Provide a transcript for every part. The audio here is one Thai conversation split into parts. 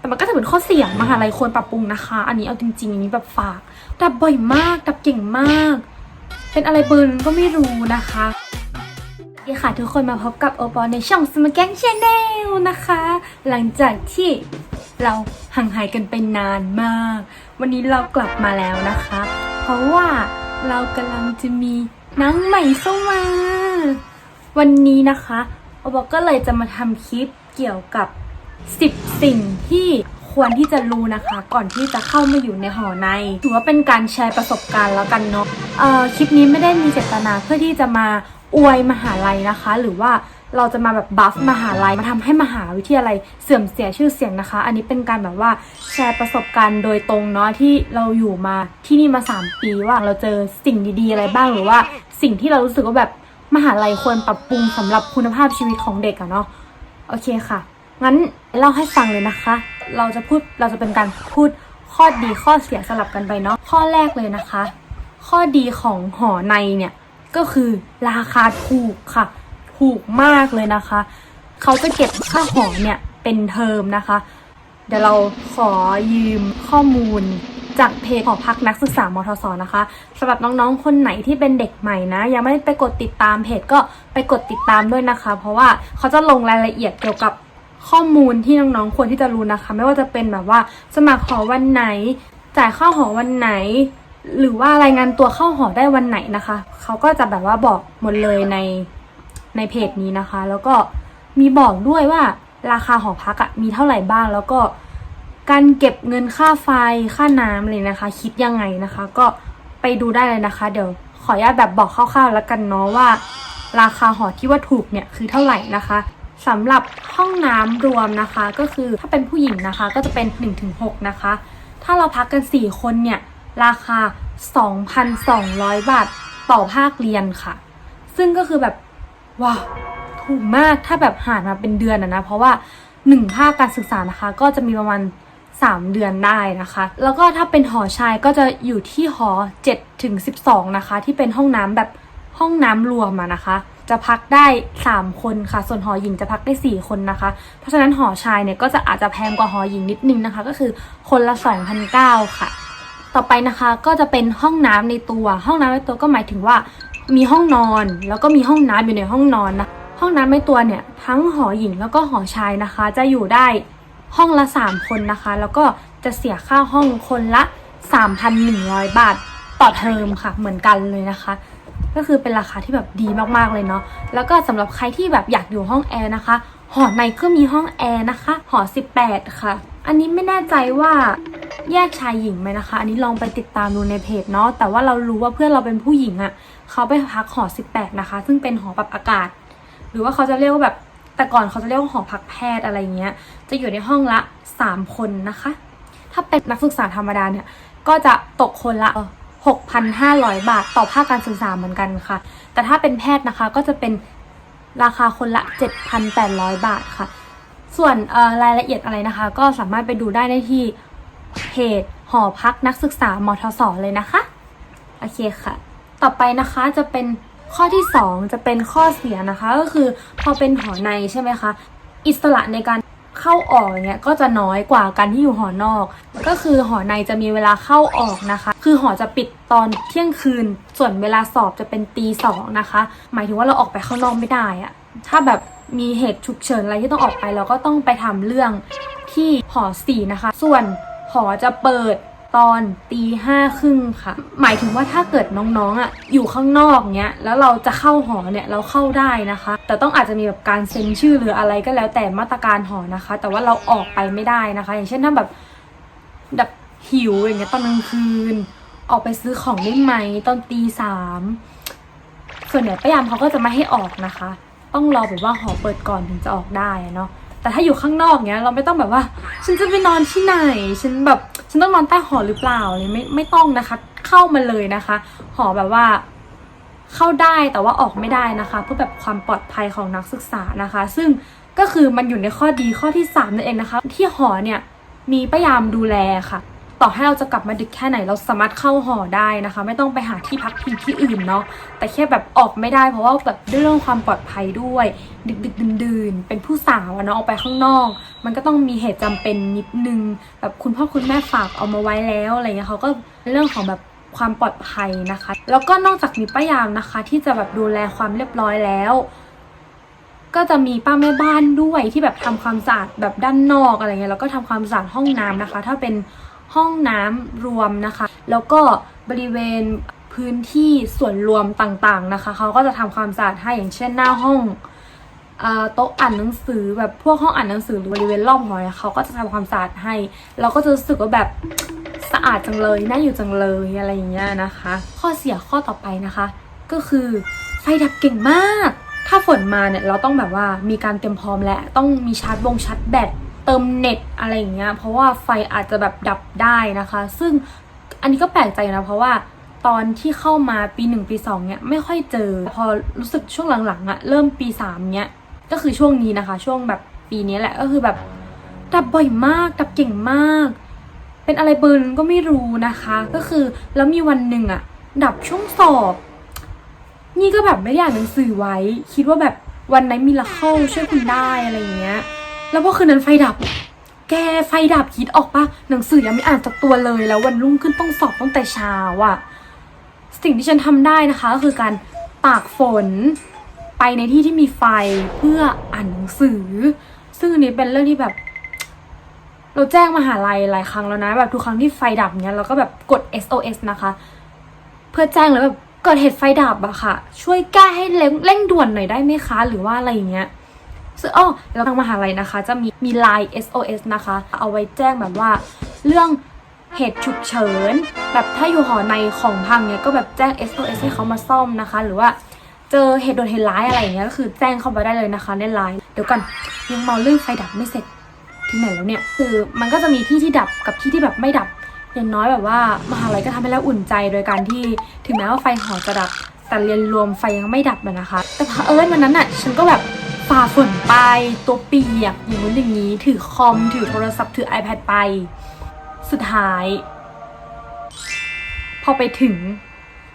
แต่มันก็จะเป็นข้อเสียมหาลัยควรปรับปรุงนะคะ อันนี้เอาจริงๆอันนี้แบบฝาก ดับบ่อยมาก ดับเก่งมาก เป็นอะไรเบิร์นก็ไม่รู้นะคะโอเคค่ะทุกคนมาพบกับโอปอลในช่องสมแกงชาแนลนะคะ หลังจากที่เราห่างหายกันไปนานมาก วันนี้เรากลับมาแล้วนะคะ เพราะว่าเรากำลังจะมีนังใหม่เข้ามา วันนี้นะคะโอปอลก็เลยจะมาทำคลิปเกี่ยวกับ 10 สิ่งที่ควรที่จะรู้นะคะ ก่อนที่จะเข้ามาอยู่ในหอใน ถือว่าเป็นการแชร์ประสบการณ์แล้วกันเนาะเอ่อคลิปนี้ไม่ได้มีเจตนาเพื่อที่จะมาอวยมหาลัยนะคะ หรือว่าเราจะมาแบบบัฟมหาลัยมาทำให้มหาวิทยาลัยเสื่อมเสียชื่อเสียงนะคะ อันนี้เป็นการแบบว่าแชร์ประสบการณ์โดยตรงเนาะที่เราอยู่มาที่นี่มา 3 ปีว่าเราเจอสิ่งดีๆอะไรบ้างหรือว่า สิ่งที่เรารู้สึกว่าแบบมหาลัยควรปรับปรุงสำหรับคุณภาพชีวิตของเด็กอะเนาะโอเคค่ะ งั้นเล่าให้ฟังเลยนะคะ เราจะพูดเราจะเป็นการพูดข้อดีข้อเสียสลับกันไปเนาะข้อแรกเลยนะคะ ข้อดีของหอในเนี่ยก็คือราคาถูกค่ะ ถูกมากเลยนะคะ เขาจะเก็บค่าหอเนี่ยเป็นเทอมนะคะ เดี๋ยวเราขอยืมข้อมูลจากเพจหอพักนักศึกษามทศนะคะสำหรับน้องๆ คนไหนที่เป็นเด็กใหม่นะ ยังไม่ได้ไปกดติดตามเพจก็ไปกดติดตามด้วยนะคะ เพราะว่าเขาจะลงรายละเอียดเกี่ยวกับ ข้อมูลที่น้องๆควรที่จะรู้นะคะ ไม่ว่าจะเป็นแบบว่าสมัครหอวันไหน จ่ายค่าหอวันไหน หรือว่ารายงานตัวเข้าหอได้วันไหนนะคะเขาก็จะแบบว่าบอกหมดเลยในในเพจนี้นะคะ แล้วก็มีบอกด้วยว่าราคาหอพักอะมีเท่าไหร่บ้าง แล้วก็การเก็บเงินค่าไฟค่าน้ำเลยนะคะ คิดยังไงนะคะ ก็ไปดูได้เลยนะคะ เดี๋ยวขออนุญาตแบบบอกคร่าวๆแล้วกันเนาะว่า ราคาหอที่ว่าถูกเนี่ยคือเท่าไหร่นะคะ สำหรับห้องน้ำรวมนะคะ ก็คือถ้าเป็นผู้หญิงนะคะก็จะเป็น 1-6 นะคะ ถ้าเราพักกัน 4 คนเนี่ย ราคา 2,200 บาทต่อภาคเรียนค่ะ ซึ่งก็คือแบบว้าวถูกมากถ้าแบบหารมาเป็นเดือนอะนะ เพราะว่า 1 ภาคการศึกษานะคะ ก็จะมีประมาณ 3 เดือนได้นะคะ แล้วก็ถ้าเป็นหอชายก็จะอยู่ที่หอ7ถึง12 นะคะ ที่เป็นห้องน้ำแบบห้องน้ำรวมอะนะคะ จะพักได้ 3 คนค่ะ ส่วนหอหญิงจะพักได้ 4 คนนะคะ เพราะฉะนั้นหอชายเนี่ยก็จะอาจจะแพงกว่าหอหญิงนิดนึงนะคะ ก็คือคนละ2,009ค่ะ ต่อไปนะคะก็จะเป็นห้องน้ำในตัว ห้องน้ำในตัวก็หมายถึงว่ามีห้องนอน แล้วก็มีห้องน้ำอยู่ในห้องนอนนะ ห้องน้ำในตัวเนี่ยทั้งหอหญิงแล้วก็หอชายนะคะ จะอยู่ได้ห้องละ 3 คนนะคะ แล้วก็จะเสียค่าห้องคนละ 3,100 บาทต่อเทอมค่ะ เหมือนกันเลยนะคะ ก็คือเป็นราคาที่แบบดีมากๆเลยเนาะแล้วก็สำหรับใครที่แบบอยากอยู่ห้องแอร์นะคะหอในก็มีห้องแอร์นะคะ หอ 18 ค่ะ อันนี้ไม่แน่ใจว่าแยกชายหญิงไหมนะคะ อันนี้ลองไปติดตามดูในเพจเนาะ แต่ว่าเรารู้ว่าเพื่อนเราเป็นผู้หญิงอะ่ะ เขาไปพักหอ 18 นะคะ ซึ่งเป็นหอปรับอากาศ หรือว่าเขาจะเรียกว่าแบบ แต่ก่อนเขาจะเรียกว่าหอพักแพทย์อะไรเงี้ย จะอยู่ในห้องละ 3 คนนะคะ ถ้าเป็นนักศึกษาธรรมดาเนี่ย ก็จะตกคนละ 6,500 บาทต่อภาคการศึกษาเหมือนกันค่ะ แต่ถ้าเป็นแพทย์นะคะก็จะเป็นราคาคนละ 7,800 บาทค่ะ ส่วนรายละเอียดอะไรนะคะ ก็สามารถไปดูได้ในที่เพจหอพักนักศึกษามทศเลยนะคะ โอเคค่ะ ต่อไปนะคะจะเป็นข้อที่ 2 จะเป็นข้อเสียนะคะ ก็คือพอเป็นหอในใช่ไหมคะ อิสระในการเข้าออกเนี่ยก็จะน้อยกว่าการที่อยู่หอนอก ก็คือหอในจะมีเวลาเข้าออกนะคะ คือหอจะปิดตอนเที่ยงคืน ส่วนเวลาสอบจะเป็นตีสองนะคะ หมายถึงว่าเราออกไปข้างนอกไม่ได้อะถ้าแบบมีเหตุฉุกเฉินอะไรที่ต้องออกไปเราก็ต้องไปทำเรื่องที่หอสี่นะคะ ส่วนหอจะเปิดตอนตีห้าครึ่งค่ะ หมายถึงว่าถ้าเกิดน้องๆอะอยู่ข้างนอกเนี้ยแล้วเราจะเข้าหอเนี่ยเราเข้าได้นะคะ แต่ต้องอาจจะมีแบบการเซ็นชื่อหรืออะไรก็แล้วแต่มาตรการหอนะคะ แต่ว่าเราออกไปไม่ได้นะคะ อย่างเช่นถ้าแบบแบบหิวอย่างเงี้ยตอนกลางคืน ออกไปซื้อของได้ไหมตอนตีสามส่วนใหญ่ป้ายามเขาก็จะไม่ให้ออกนะคะ ต้องรอแบบว่าหอเปิดก่อนถึงจะออกได้เนาะแต่ถ้าอยู่ข้างนอกเนี้ยเราไม่ต้องแบบว่า ฉันจะไปนอนที่ไหน ฉันแบบฉันต้องนอนใต้หอหรือเปล่าเลยไม่ไม่ต้องนะคะ เข้ามาเลยนะคะ หอแบบว่า เข้าได้แต่ว่าออกไม่ได้นะคะ เพื่อแบบความปลอดภัยของนักศึกษานะคะ ซึ่งก็คือมันอยู่ในข้อดีข้อที่3นั่นเองนะคะ ที่หอเนี่ยมีป้ายามดูแลค่ะ ต่อให้เราจะกลับมาดึกแค่ไหนเราสามารถเข้าหอได้นะคะ ไม่ต้องไปหาที่พักพิงที่อื่นเนาะแต่แค่แบบออกไม่ได้เพราะว่าแบบด้วยเรื่องความปลอดภัยด้วย ดึกดึกดื่นดื่นเป็นผู้สาวเนาะออกไปข้างนอก มันก็ต้องมีเหตุจำเป็นนิดนึงแบบคุณพ่อคุณแม่ฝากเอามาไว้แล้วอะไรเงี้ยเขาก็เรื่องของแบบความปลอดภัยนะคะ แล้วก็นอกจากมีป้ายามนะคะ ที่จะแบบดูแลความเรียบร้อยแล้วก็จะมีป้าแม่บ้านด้วยที่แบบทำความสะอาดแบบด้านนอกอะไรเงี้ยแล้วก็ทำความสะอาดห้องน้ำนะคะ ถ้าเป็น ห้องน้ำรวมนะคะ แล้วก็บริเวณพื้นที่ส่วนรวมต่างๆนะคะ เขาก็จะทำความสะอาดให้อย่างเช่นหน้าห้องโต๊ะอ่านหนังสือแบบพวกห้องอ่านหนังสือหรือบริเวณรอบหอเนี่ยเขาก็จะทำความสะอาดให้ เราก็จะรู้สึกว่าแบบสะอาดจังเลยน่าอยู่จังเลยอะไรอย่างเงี้ยนะคะ ข้อเสียข้อต่อไปนะคะ ก็คือไฟดับเก่งมาก ถ้าฝนมาเนี่ยเราต้องแบบว่ามีการเตรียมพร้อมและต้องมีชาร์จบงชาร์จแบต เติมเน็ตอะไรอย่างเงี้ย เพราะว่าไฟอาจจะแบบดับได้นะคะ ซึ่งอันนี้ก็แปลกใจนะเพราะว่าตอนที่เข้ามาปีหนึ่งปีสองเนี่ยไม่ค่อยเจอ พอรู้สึกช่วงหลังๆอะเริ่มปีสามเนี่ยก็คือช่วงนี้นะคะ ช่วงแบบปีนี้แหละก็คือแบบดับบ่อยมาก ดับเก่งมาก เป็นอะไรเบิร์นก็ไม่รู้นะคะ ก็คือแล้วมีวันหนึ่งอะดับช่วงสอบ นี่ก็แบบไม่ได้อ่านหนังสือไว้ คิดว่าแบบวันไหนมีละเข้าช่วยคุณได้อะไรอย่างเงี้ย แล้วพอคืนนั้นไฟดับ แกไฟดับคิดออกปะหนังสือยังไม่อ่านจากตัวเลยแล้ววันรุ่งขึ้นต้องสอบตั้งแต่เช้าอะสิ่งที่ฉันทำได้นะคะก็คือการตากฝนไปในที่ที่มีไฟเพื่ออ่านหนังสือ ซึ่งอันนี้เป็นเรื่องที่แบบ เราแจ้งมหาลัยหลายครั้งแล้วนะ แบบทุกครั้งที่ไฟดับเนี้ยเราก็แบบกด SOS นะคะ เพื่อแจ้งเลยแบบเกิดเหตุไฟดับอะค่ะ ช่วยแก้ให้เร่งเร่งด่วนหน่อยได้ไหมคะ หรือว่าอะไรอย่างเงี้ย ซึ่งอ้อแล้วทางมหาลัยนะคะ จะมีมี Line SOS นะคะ เอาไว้แจ้งแบบว่าเรื่องเหตุฉุกเฉิน แบบถ้าอยู่หอในของพังเนี้ยก็แบบแจ้ง SOS ให้เขามาซ่อมนะคะ หรือว่าเจอเหตุโดนเหตุร้ายอะไรอย่างเงี้ยก็คือแจ้งเข้าไปได้เลยนะคะในไลน์เดี๋ยวก่อนยังเมาเรื่องไฟดับไม่เสร็จที่ไหนแล้วเนี่ยคือมันก็จะมีที่ที่ดับกับที่ที่แบบไม่ดับอย่างน้อยแบบว่ามหาลัยก็ทำให้เราอุ่นใจโดยการที่ถึงแม้ว่าไฟหอจะดับ แต่เรียนรวมไฟยังไม่ดับเลยนะคะ แต่เอิญวันนั้นน่ะฉันก็แบบ ฝ่าฝนไป ตัวเปียกอย่างนู้นอย่างนี้ ถือคอม ถือโทรศัพท์ ถือ iPad ไป สุดท้าย พอไปถึง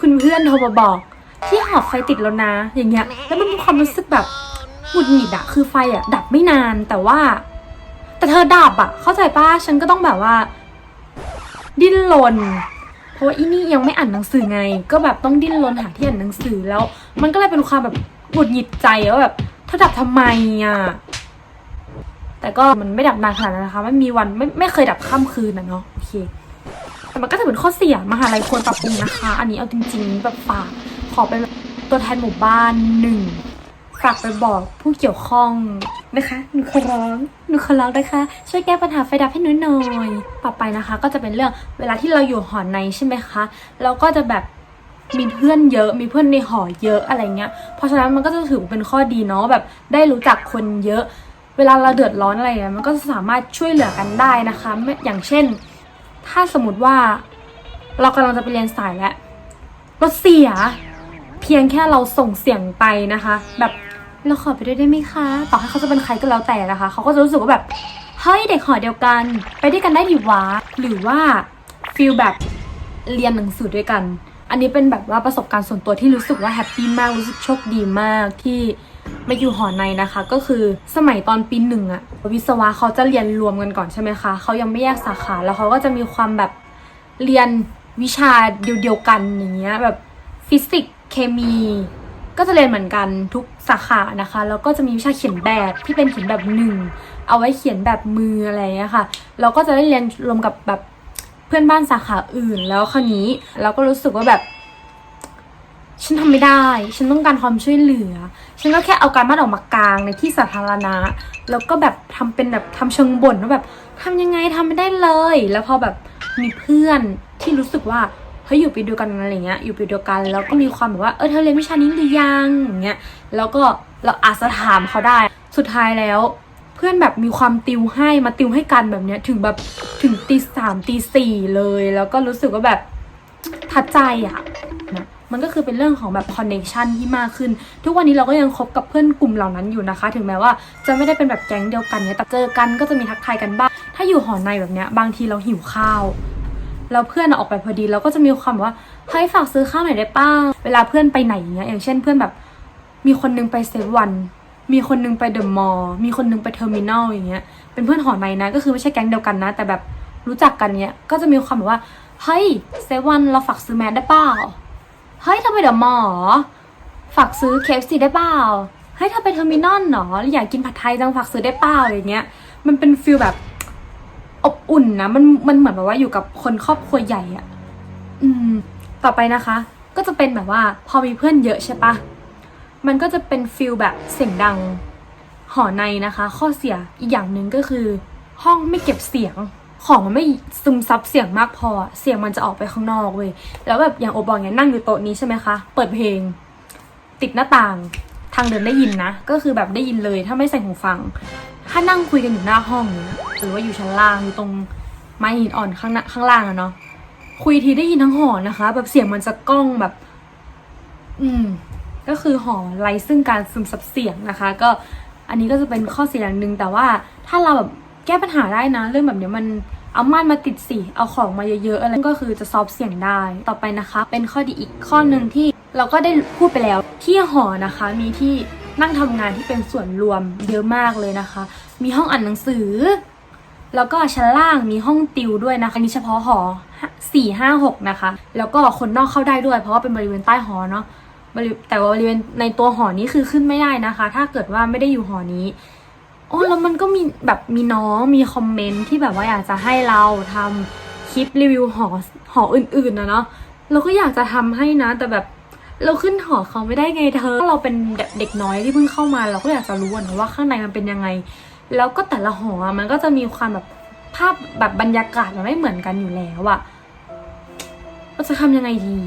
คุณเพื่อนโทรมาบอกที่หอไฟติดแล้วนะ อย่างเงี้ย แล้วมันมีความรู้สึกแบบหงุดหงิดอะคือไฟอะดับไม่นานแต่ว่า แต่เธอดับอะเข้าใจป้าฉันก็ต้องแบบว่า ดิ้นรนเพราะว่าอีนี่ยังไม่อ่านหนังสือไง ก็แบบต้องดิ้นรนหาที่อ่านหนังสือแล้ว มันก็เลยเป็นความแบบหงุดหงิดใจว่าแบบ เธอดับทำไมอะ แต่ก็มันไม่ดับนานขนาดนั้นนะคะไม่มีวันไม่ไม่เคยดับข้ามคืนนะเนาะโอเค แต่มันก็จะเป็นข้อเสียมหาลัยควรปรับปรุงนะคะ อันนี้เอาจริงๆแบบฝากขอเป็นตัวแทนหมู่บ้านหนึ่งฝากไปบอกผู้เกี่ยวข้องนะคะหนูขอร้องหนูขอร้องนะคะ ช่วยแก้ปัญหาไฟดับให้หนูหน่อย ต่อไปนะคะ ก็จะเป็นเรื่องเวลาที่เราอยู่หอในใช่ไหมคะ เราก็จะแบบ มีเพื่อนเยอะมีเพื่อนในหอเยอะอะไรเงี้ย เพราะฉะนั้นมันก็จะถือเป็นข้อดีเนาะแบบได้รู้จักคนเยอะ เวลาเราเดือดร้อนอะไรเนี่ยมันก็สามารถช่วยเหลือกันได้นะคะ อย่างเช่น ถ้าสมมติว่า เรากำลังจะไปเรียนสายแล้วรถเสีย เพียงแค่เราส่งเสียงไปนะคะ แบบเราขอไปด้วยได้ไหมคะ ต่อให้เขาจะเป็นใครก็แล้วแต่นะคะ เขาก็จะรู้สึกว่าแบบเฮ้ยเด็กหอเดียวกัน ไปด้วยกันได้ดิวะหรือว่าฟีลแบบเรียนหนังสือด้วยกัน อันนี้เป็นแบบว่าประสบการณ์ส่วนตัวที่รู้สึกว่าแฮปปี้มากรู้สึกโชคดีมากที่มาอยู่หอในนะคะ ก็คือสมัยตอนปีหนึ่งอะวิศวะเขาจะเรียนรวมกันก่อนใช่ไหมคะเขายังไม่แยกสาขาแล้วเขาก็จะมีความแบบเรียนวิชาเดียวๆกันอย่างเงี้ยแบบฟิสิกส์เคมี ก็จะเรียนเหมือนกันทุกสาขานะคะ แล้วก็จะมีวิชาเขียนแบบที่เป็นเขียนแบบหนึ่งเอาไว้เขียนแบบมืออะไรเงี้ยค่ะเราก็จะได้เรียนรวมกับแบบ เพื่อนบ้านสาขาอื่นแล้วคราวนี้ เราก็รู้สึกว่าแบบฉันทำไม่ได้ ฉันต้องการความช่วยเหลือ ฉันก็แค่เอาการบ้านออกมากลางในที่สาธารณะ แล้วก็แบบทำเป็นแบบทำเชิงบ่นว่าแบบทำยังไงทำไม่ได้เลย แล้วพอแบบมีเพื่อนที่รู้สึกว่าเฮ้ยอยู่ปีเดียวกันอะไรเงี้ย อยู่ปีเดียวกันแล้วก็มีความแบบว่าเออเธอเรียนวิชานี้หรือยังอย่างเงี้ย แล้วก็เราอาจจะถามเขาได้ สุดท้ายแล้ว เพื่อนแบบมีความติวให้มาติวให้กันแบบเนี้ย ถึงแบบถึงตีสามตีสี่เลย แล้วก็รู้สึกว่าแบบทัดใจอะนะมันก็คือเป็นเรื่องของแบบคอนเน c ชันที่มากขึ้น ทุกวันนี้เราก็ยังคบกับเพื่อนกลุ่มเหล่านั้นอยู่นะคะ ถึงแม้ว่าจะไม่ได้เป็นแบบแก๊งเดียวกันเนี่ยแต่เจอกันก็จะมีทักทายกันบ้าง ถ้าอยู่หอในแบบเนี้ยบางทีเราหิวข้าวแล้วเพื่อนออกไปพอดีเราก็จะมีความว่าเฮ้ยฝากซื้อข้าวหน่อยได้ป้าเวลาเพื่อนไปไหนอย่างเงี้ยอย่างเช่นเพื่อนแบบมีคนนึงไปเซเวัน มีคนนึงไปเดอะมอลล์มีคนนึงไปเทอร์มินอลอย่างเงี้ย เป็นเพื่อนหอในนะ ก็คือไม่ใช่แก๊งเดียวกันนะ แต่แบบรู้จักกันเนี้ย ก็จะมีความแบบว่า เฮ้ยเซเวันเราฝากซื้อแมสได้เปล่า เฮ้ยเธอไปเดอะมอลล์ฝากซื้อเคฟซีได้เปล่า เฮ้ยเธอไปเทอร์มินอลเหรอ อยากกินผัดไทยจังฝากซื้อได้เปล่าอย่างเงี้ย มันเป็นฟิลแบบอบอุ่นนะ มันมันเหมือนแบบว่าอยู่กับคนครอบครัวใหญ่อะ อืม ต่อไปนะคะ ก็จะเป็นแบบว่าพอมีเพื่อนเยอะใช่ปะ มันก็จะเป็นฟิลแบบเสียงดังหอในนะคะ ข้อเสียอีกอย่างหนึ่งก็คือ ห้องไม่เก็บเสียงของมันไม่ซึมซับเสียงมากพอ เสียงมันจะออกไปข้างนอกเว้ยแล้วแบบอย่างโอบอกเนี่ยนั่งอยู่โต๊ะนี้ใช่ไหมคะเปิดเพลง ติดหน้าต่างทางเดินได้ยินนะ ก็คือแบบได้ยินเลยถ้าไม่ใส่หูฟัง ถ้านั่งคุยกันอยู่หน้าห้องหรือว่าอยู่ชั้นล่างอยู่ตรงไม้หินอ่อนข้างหน้าข้างล่างอะเนาะคุยทีได้ยินทั้งหอนะคะ แบบเสียงมันจะก้องแบบ อืม ก็คือหอไร้ซึ่งการซึมซับเสียงนะคะ ก็อันนี้ก็จะเป็นข้อเสียอย่างหนึ่งแต่ว่าถ้าเราแบบแก้ปัญหาได้นะ เรื่องแบบเนี้ยมันเอาม่านมาติดสิ เอาของมาเยอะๆอะไรก็คือจะซอฟเสียงได้ ต่อไปนะคะ เป็นข้อดีอีกข้อหนึ่งที่เราก็ได้พูดไปแล้ว ที่หอนะคะมีที่นั่งทำงานที่เป็นส่วนรวมเยอะมากเลยนะคะ มีห้องอ่านหนังสือ แล้วก็ชั้นล่างมีห้องติวด้วยนะคะ อันนี้เฉพาะหอสี่ห้าหกนะคะ แล้วก็คนนอกเข้าได้ด้วย เพราะว่าเป็นบริเวณใต้หอเนาะ แต่ว่าบริเวณในตัวหอนี้คือขึ้นไม่ได้นะคะ ถ้าเกิดว่าไม่ได้อยู่หอนี้โอ้แล้วมันก็มีแบบมีน้องมีคอมเมนต์ที่แบบว่าอยากจะให้เราทำคลิปรีวิวหอหออื่นๆนะเนาะเราก็อยากจะทำให้นะ แต่แบบเราขึ้นหอเขาไม่ได้ไงเธอ เราเป็นเด็กน้อยที่เพิ่งเข้ามา เราก็อยากจะรู้นะว่าข้างในมันเป็นยังไง แล้วก็แต่ละหอมันก็จะมีความแบบภาพแบบบรรยากาศมันไม่เหมือนกันอยู่แล้วอะเราจะทำยังไงดี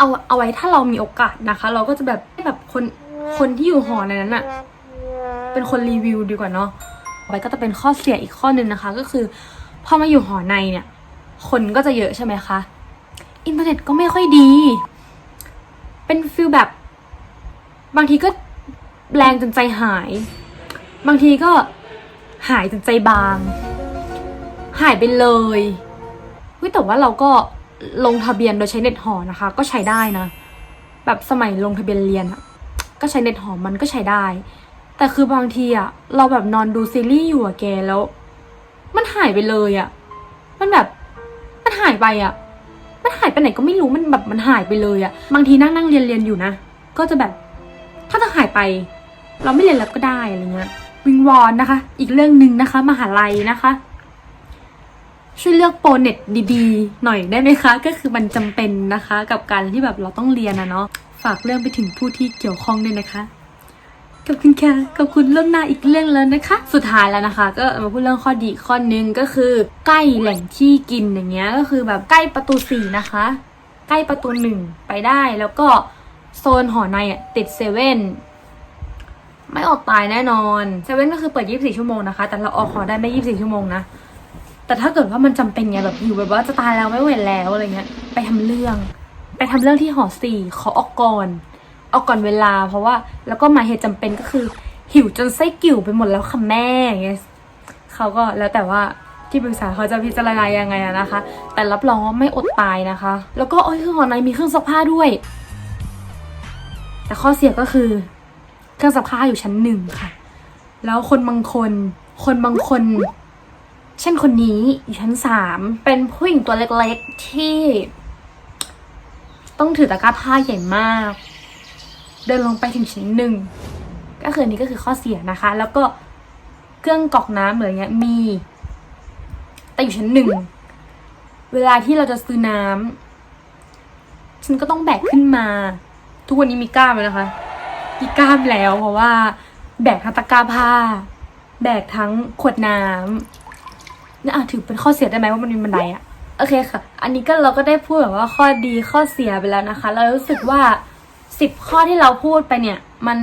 เอาเอาไว้ถ้าเรามีโอกาสนะคะ เราก็จะแบบให้แบบคนคนที่อยู่หอในนั้นอะเป็นคนรีวิวดีกว่าเนาะต่อไปก็จะเป็นข้อเสียอีกข้อหนึ่งนะคะ ก็คือพอมาอยู่หอในเนี่ย คนก็จะเยอะใช่ไหมคะอินเทอร์เน็ตก็ไม่ค่อยดี เป็นฟิลแบบ บางทีก็แรงจนใจหาย บางทีก็หายจนใจบาง หายไปเลยเฮ้ยแต่ว่าเราก็ ลงทะเบียนโดยใช้เน็ตหอนะคะ ก็ใช้ได้นะ แบบสมัยลงทะเบียนเรียนอะก็ใช้เน็ตหอมันก็ใช้ได้ แต่คือบางทีอะเราแบบนอนดูซีรีส์อยู่อะแกแล้ว มันหายไปเลยอะมันแบบมันหายไปอะมันหายไปไหนก็ไม่รู้มันแบบมันหายไปเลยอะบางทีนั่งนั่งเรียนเรียนอยู่นะก็จะแบบถ้าจะหายไป เราไม่เรียนแล้วก็ได้อะไรเงี้ยวิงวอนนะคะ อีกเรื่องหนึ่งนะคะมหาลัยนะคะ ช่วยเลือกโปรเน็ตดีๆ หน่อยได้ไหมคะ ก็คือมันจำเป็นนะคะ กับการที่แบบเราต้องเรียนนะเนาะฝากเรื่องไปถึงผู้ที่เกี่ยวข้องด้วยนะคะขอบคุณค่ะขอบคุณเรื่องหน้าอีกเรื่องแล้วนะคะ สุดท้ายแล้วนะคะ ก็มาพูดเรื่องข้อดีข้อนึงก็คือ ใกล้แหล่งที่กินอย่างเงี้ยก็คือแบบใกล้ประตูสี่นะคะ ใกล้ประตูหนึ่งไปได้แล้วก็โซนหอในอะติดเซเว่นไม่อดตายแน่นอนเซเว่นก็คือเปิด 24 ชั่วโมงนะคะ แต่เราออกหอได้ไม่ 24 ชั่วโมงนะ แต่ถ้าเกิดว่ามันจำเป็นไงแบบอยู่แบบว่าจะตายแล้วไม่ไหวแล้วอะไรเงี้ย ไปทำเรื่อง ไปทำเรื่องที่หอสี่ขอออกก่อนออกก่อนเวลา เพราะว่าแล้วก็มาเหตุจำเป็นก็คือ หิวจนไส้กิ่วไปหมดแล้วค่ะแม่อย่างเงี้ยเขาก็แล้วแต่ว่าที่ปรึกษาเขาจะพิจารณายังไงอะนะคะ แต่รับรองว่าไม่อดตายนะคะ แล้วก็โอ้ยคือหอในมีเครื่องซักผ้าด้วย แต่ข้อเสียก็คือ เครื่องซักผ้าอยู่ชั้นหนึ่งค่ะ แล้วคนบางคน คนบางคน เช่นคนนี้อยู่ชั้นสามเป็นผู้หญิงตัวเล็กๆที่ ต้องถือตะกร้าผ้าใหญ่มาก เดินลงไปถึงชั้นหนึ่งก็คือนี้ก็คือข้อเสียนะคะ แล้วก็เครื่องกรอกน้ำเหมือนเงี้ยมี แต่อยู่ชั้นหนึ่งเวลาที่เราจะซื้อน้ำฉันก็ต้องแบกขึ้นมา ทุกวันนี้มีกล้ามเลยนะคะ มีกล้ามแล้วเพราะว่า แบกทั้งตะกร้าผ้า แบกทั้งขวดน้ำ นี่อะถือเป็นข้อเสียได้ไหมว่ามันมีบันไดอะโอเคค่ะ อันนี้ก็เราก็ได้พูดแบบว่าข้อดีข้อเสียไปแล้วนะคะ เรารู้สึกว่าสิบข้อที่เราพูดไปเนี่ย มัน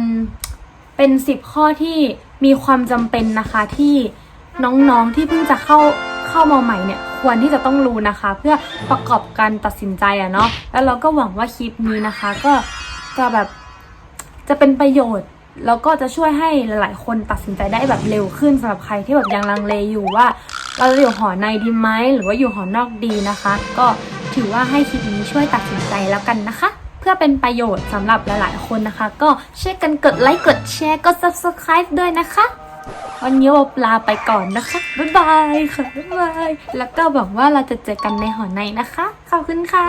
เป็นสิบข้อที่มีความจำเป็นนะคะที่น้องๆที่เพิ่งจะเข้าเข้ามาใหม่เนี่ย ควรที่จะต้องรู้นะคะ เพื่อประกอบการตัดสินใจอะเนาะแล้วเราก็หวังว่าคลิปนี้นะคะ ก็จะแบบจะเป็นประโยชน์ แล้วก็จะช่วยให้หลาย ๆ คนตัดสินใจได้แบบเร็วขึ้นสำหรับใครที่แบบยังลังเลอยู่ว่า เราจะอยู่หอในดีไหมหรือว่าอยู่หอนอกดีนะคะ ก็ถือว่าให้คลิปนี้ช่วยตัดสินใจแล้วกันนะคะ เพื่อเป็นประโยชน์สำหรับหลาย ๆ คนนะคะ ก็ช่วยกันกดไลค์กดแชร์กด subscribe ด้วยนะคะวันนี้โอปลาไปก่อนนะคะ บ๊ายบายค่ะ บ๊ายบาย แล้วก็หวังว่าเราจะเจอกันในหอในนะคะ ขอบคุณค่ะ